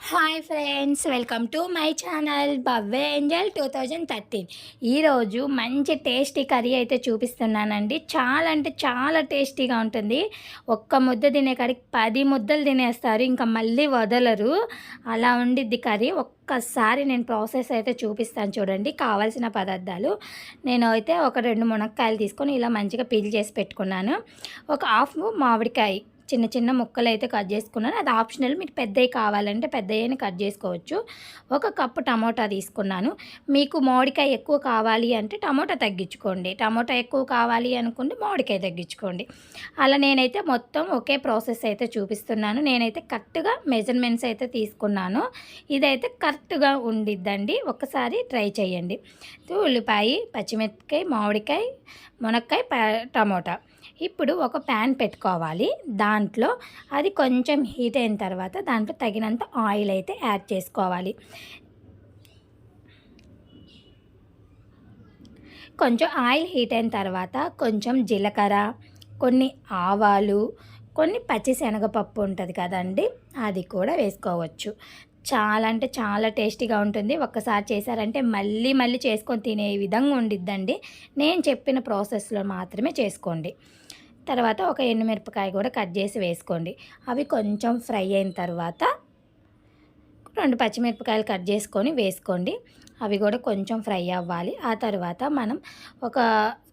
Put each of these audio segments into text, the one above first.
Hi friends welcome to my channel బవ్వే angel two thousand thirteen. ఈరోజు మంచి tasty curry అయితే చూపిస్తున్నానండి. చాలా అంటే చాలా టేస్టీగా ఉంటుంది. ఒక్క ముద్ద తినే కాడికి పది ముద్దలు తినేస్తారు ఇంకా మళ్ళీ వదలరు. అలా ఉండిద్ది కర్రీ. ఒక్కసారి నేను ప్రాసెస్ అయితే చూపిస్తాను చూడండి కావాల్సిన పదార్థాలు. నేను అయితే ఒక రెండు మునక్కాయలు తీసుకొని ఇలా మంచిగా పీల్ చేసి పెట్టుకున్నాను. ఒక హాఫ్ మామిడికాయ చిన్న చిన్న ముక్కలు అయితే కట్ చేసుకున్నాను. అది ఆప్షనల్ మీకు పెద్దవి కావాలంటే పెద్దయ్యని కట్ చేసుకోవచ్చు. ఒక కప్పు టమోటా తీసుకున్నాను. మీకు మామిడికాయ ఎక్కువ కావాలి అంటే టమోటా తగ్గించుకోండి. టమోటా ఎక్కువ కావాలి అనుకుంటే మామిడికాయ తగ్గించుకోండి. అలా నేనైతే మొత్తం ఒకే ప్రాసెస్ అయితే చూపిస్తున్నాను. నేనైతే కరెక్ట్గా మెజర్మెంట్స్ అయితే తీసుకున్నాను. ఇదైతే కరెక్ట్గా ఉండిద్దండి. ఒకసారి ట్రై చేయండి. ఉల్లిపాయ పచ్చిమిరపకాయ మామిడికాయ మునక్కాయ టమోటా. ఇప్పుడు ఒక ప్యాన్ పెట్టుకోవాలి. దాంట్లో అది కొంచెం హీట్ అయిన తర్వాత దాంట్లో తగినంత ఆయిల్ అయితే యాడ్ చేసుకోవాలి. కొంచెం ఆయిల్ హీట్ అయిన తర్వాత కొంచెం జీలకర్ర కొన్ని ఆవాలు కొన్ని పచ్చిశనగపప్పు ఉంటుంది కదండి అది కూడా వేసుకోవచ్చు. చాలా అంటే చాలా టేస్టీగా ఉంటుంది. ఒక్కసారి చేశారంటే మళ్ళీ మళ్ళీ చేసుకొని తినే విధంగా ఉండిద్దండి. నేను చెప్పిన ప్రాసెస్లో మాత్రమే చేసుకోండి. తర్వాత ఒక ఎండుమిరపకాయ కూడా కట్ చేసి వేసుకోండి. అవి కొంచెం ఫ్రై అయిన తర్వాత రెండు పచ్చిమిరపకాయలు కట్ చేసుకొని వేసుకోండి. అవి కూడా కొంచెం ఫ్రై అవ్వాలి. ఆ తర్వాత మనం ఒక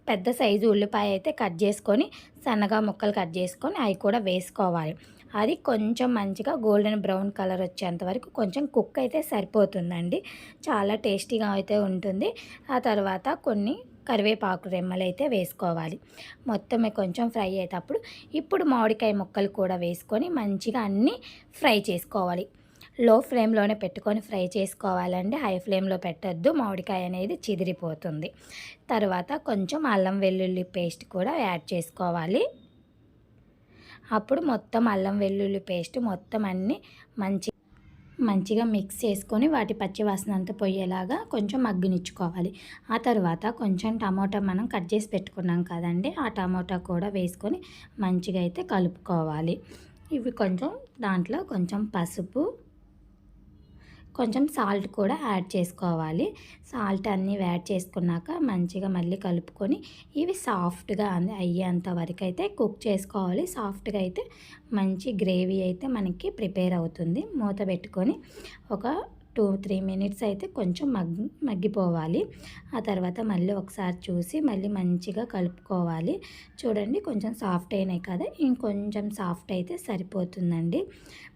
పెద్ద సైజు ఉల్లిపాయ అయితే కట్ చేసుకొని సన్నగా ముక్కలు కట్ చేసుకొని అవి కూడా వేసుకోవాలి. అది కొంచెం మంచిగా గోల్డెన్ బ్రౌన్ కలర్ వచ్చేంత వరకు కొంచెం కుక్ అయితే సరిపోతుందండి. చాలా టేస్టీగా అయితే ఉంటుంది. ఆ తర్వాత కొన్ని కరివేపాకు రెమ్మలు అయితే వేసుకోవాలి. మొత్తం కొంచెం ఫ్రై అయ్యేటప్పుడు ఇప్పుడు మామిడికాయ ముక్కలు కూడా వేసుకొని మంచిగా అన్నీ ఫ్రై చేసుకోవాలి. లో ఫ్లేమ్లోనే పెట్టుకొని ఫ్రై చేసుకోవాలండి. హై ఫ్లేమ్లో పెట్టద్దు. మామిడికాయ అనేది చిదిరిపోతుంది. తర్వాత కొంచెం అల్లం వెల్లుల్లి పేస్ట్ కూడా యాడ్ చేసుకోవాలి. అప్పుడు మొత్తం అల్లం వెల్లుల్లి పేస్ట్ మొత్తం అన్నీ మంచి మంచిగా మిక్స్ చేసుకొని వాటి పచ్చివాసన అంతా పోయేలాగా కొంచెం మగ్గినిచ్చుకోవాలి. ఆ తర్వాత కొంచెం టమాటా మనం కట్ చేసి పెట్టుకున్నాం కదండి ఆ టమాటా కూడా వేసుకొని మంచిగా అయితే కలుపుకోవాలి. ఇవి కొంచెం దాంట్లో కొంచెం పసుపు కొంచెం సాల్ట్ కూడా యాడ్ చేసుకోవాలి. సాల్ట్ అన్నీ యాడ్ చేసుకున్నాక మంచిగా మళ్ళీ కలుపుకొని ఇవి సాఫ్ట్గా అయ్యేంత వరకు అయితే కుక్ చేసుకోవాలి. సాఫ్ట్గా అయితే మంచి గ్రేవీ అయితే మనకి ప్రిపేర్ అవుతుంది. మూత పెట్టుకొని ఒక టూ త్రీ మినిట్స్ అయితే కొంచెం మగ్గి మగ్గిపోవాలి. ఆ తర్వాత మళ్ళీ ఒకసారి చూసి మళ్ళీ మంచిగా కలుపుకోవాలి. చూడండి కొంచెం సాఫ్ట్ అయినాయి కదా ఇంకొంచెం సాఫ్ట్ అయితే సరిపోతుందండి.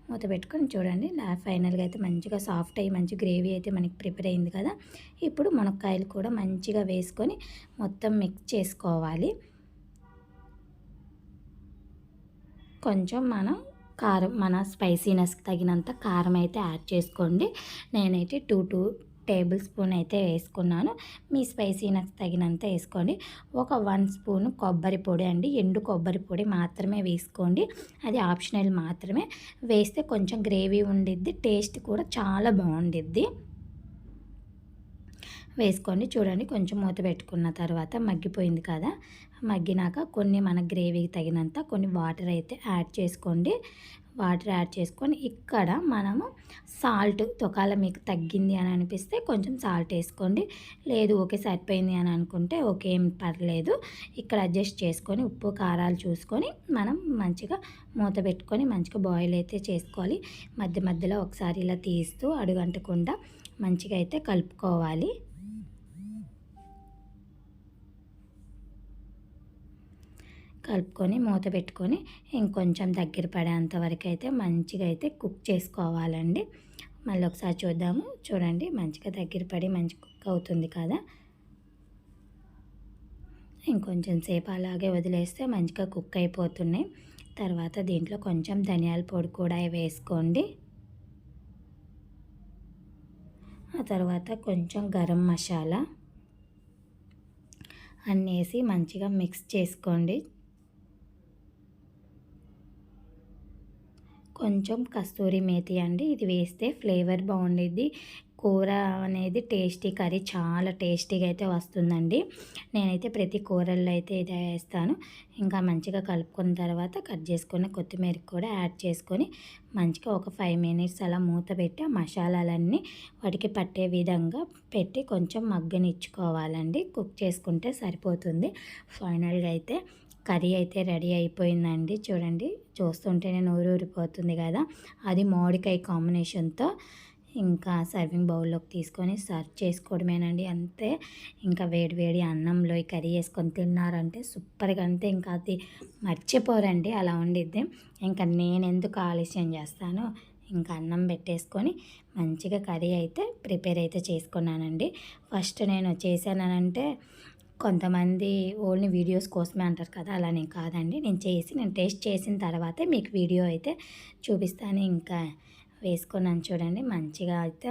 మూత పెట్టుకొని చూడండి. ఫైనల్గా అయితే మంచిగా సాఫ్ట్ అయ్యి మంచి గ్రేవీ అయితే మనకి ప్రిపేర్ అయింది కదా. ఇప్పుడు మునక్కాయలు కూడా మంచిగా వేసుకొని మొత్తం మిక్స్ చేసుకోవాలి. కొంచెం మనం కారం మన స్పైసీనెస్కి తగినంత కారం అయితే యాడ్ చేసుకోండి. నేనైతే టూ టూ టేబుల్ స్పూన్ అయితే వేసుకున్నాను. మీ స్పైసీనెస్ తగినంత వేసుకోండి. ఒక వన్ స్పూన్ కొబ్బరి పొడి అండి. ఎండు కొబ్బరి పొడి మాత్రమే వేసుకోండి. అది ఆప్షనల్ మాత్రమే. వేస్తే కొంచెం గ్రేవీ ఉండిద్ది. టేస్ట్ కూడా చాలా బాగుండిద్ది. వేసుకోండి. చూడండి కొంచెం మూత పెట్టుకున్న తర్వాత మగ్గిపోయింది కదా. మగ్గినాక కొన్ని మన గ్రేవీకి తగినంత కొన్ని వాటర్ అయితే యాడ్ చేసుకోండి. వాటర్ యాడ్ చేసుకొని ఇక్కడ మనము సాల్ట్ తొకాల మీకు తగ్గింది అని అనిపిస్తే కొంచెం సాల్ట్ వేసుకోండి. లేదు ఓకే సరిపోయింది అని అనుకుంటే ఓకే ఏం పర్లేదు. ఇక్కడ అడ్జస్ట్ చేసుకొని ఉప్పు కారాలు చూసుకొని మనం మంచిగా మూత పెట్టుకొని మంచిగా బాయిల్ అయితే చేసుకోవాలి. మధ్య మధ్యలో ఒకసారి ఇలా తీస్తూ అడుగంటకుండా మంచిగా అయితే కలుపుకోవాలి. కలుపుకొని మూత పెట్టుకొని ఇంకొంచెం దగ్గర పడేంత వరకు అయితే మంచిగా అయితే కుక్ చేసుకోవాలండి. మళ్ళీ ఒకసారి చూద్దాము. చూడండి మంచిగా దగ్గర పడి మంచి కుక్ అవుతుంది కదా. ఇంకొంచెం సేపు అలాగే వదిలేస్తే మంచిగా కుక్ అయిపోతున్నాయి. తర్వాత దీంట్లో కొంచెం ధనియాల పొడి కూడా వేసుకోండి. ఆ తర్వాత కొంచెం గరం మసాలా అన్నేసి మంచిగా మిక్స్ చేసుకోండి. కొంచెం కస్తూరి మేతి అండి. ఇది వేస్తే ఫ్లేవర్ బాగుండేది కూర అనేది టేస్టీ కర్రీ చాలా టేస్టీగా అయితే వస్తుందండి. నేనైతే ప్రతి కూరల్లో అయితే ఇదే వేస్తాను. ఇంకా మంచిగా కలుపుకున్న తర్వాత కట్ చేసుకున్న కొత్తిమీర కూడా యాడ్ చేసుకొని మంచిగా ఒక ఫైవ్ మినిట్స్ అలా మూత పెట్టి ఆ మసాలాలన్నీ వాటికి పట్టే విధంగా పెట్టి కొంచెం మగ్గనిచ్చుకోవాలండి. కుక్ చేసుకుంటే సరిపోతుంది. ఫైనల్గా అయితే కర్రీ అయితే రెడీ అయిపోయిందండి. చూడండి చూస్తుంటేనే నోరు ఊరిపోతుంది కదా. అది మామిడికాయ కాంబినేషన్తో ఇంకా సర్వింగ్ బౌల్లోకి తీసుకొని సర్వ్ చేసుకోవడమేనండి అంతే. ఇంకా వేడివేడి అన్నంలో ఈ కర్రీ వేసుకొని తిన్నారంటే సూపర్గా అంతే ఇంకా అది మర్చిపోరండి అలా ఉండిద్ది. ఇంకా నేను ఎందుకు ఆలస్యం చేస్తాను? ఇంకా అన్నం పెట్టేసుకొని మంచిగా కర్రీ అయితే ప్రిపేర్ అయితే చేసుకున్నానండి. ఫస్ట్ నేను చేశానంటే కొంతమంది ఓన్లీ వీడియోస్ కోసమే అంటారు కదా అలా నేను కాదండి. నేను చేసి నేను టేస్ట్ చేసిన తర్వాతే మీకు వీడియో అయితే చూపిస్తాను. ఇంకా వేసుకున్నాను చూడండి మంచిగా అయితే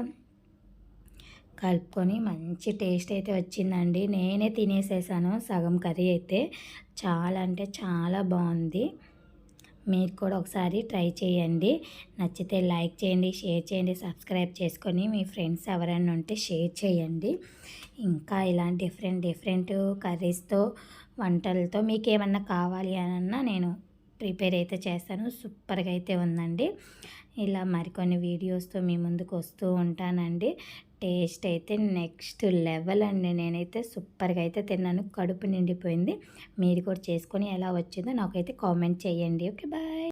కలుపుకొని మంచి టేస్ట్ అయితే వచ్చిందండి. నేనే తినేసేసాను సగం కర్రీ అయితే. చాలా అంటే చాలా బాగుంది. మీరు కూడా ఒకసారి ట్రై చేయండి. నచ్చితే లైక్ చేయండి షేర్ చేయండి సబ్స్క్రైబ్ చేసుకొని మీ ఫ్రెండ్స్ ఎవరైనా ఉంటే షేర్ చేయండి. ఇంకా ఇలాంటి డిఫరెంట్ డిఫరెంట్ కర్రీస్తో వంటలతో మీకు ఏమన్నా కావాలి అన్నా నేను ప్రిపేర్ అయితే చేస్తాను. సూపర్గా అయితే ఉందండి. ఇలా మరికొన్ని వీడియోస్తో మీ ముందుకు వస్తూ ఉంటానండి. టేస్ట్ అయితే నెక్స్ట్ లెవెల్ అండి. నేనైతే సూపర్గా అయితే తిన్నాను. కడుపు నిండిపోయింది. మీరు కూడా చేసుకొని ఎలా వచ్చిందో నాకైతే కామెంట్ చేయండి. Okay bye.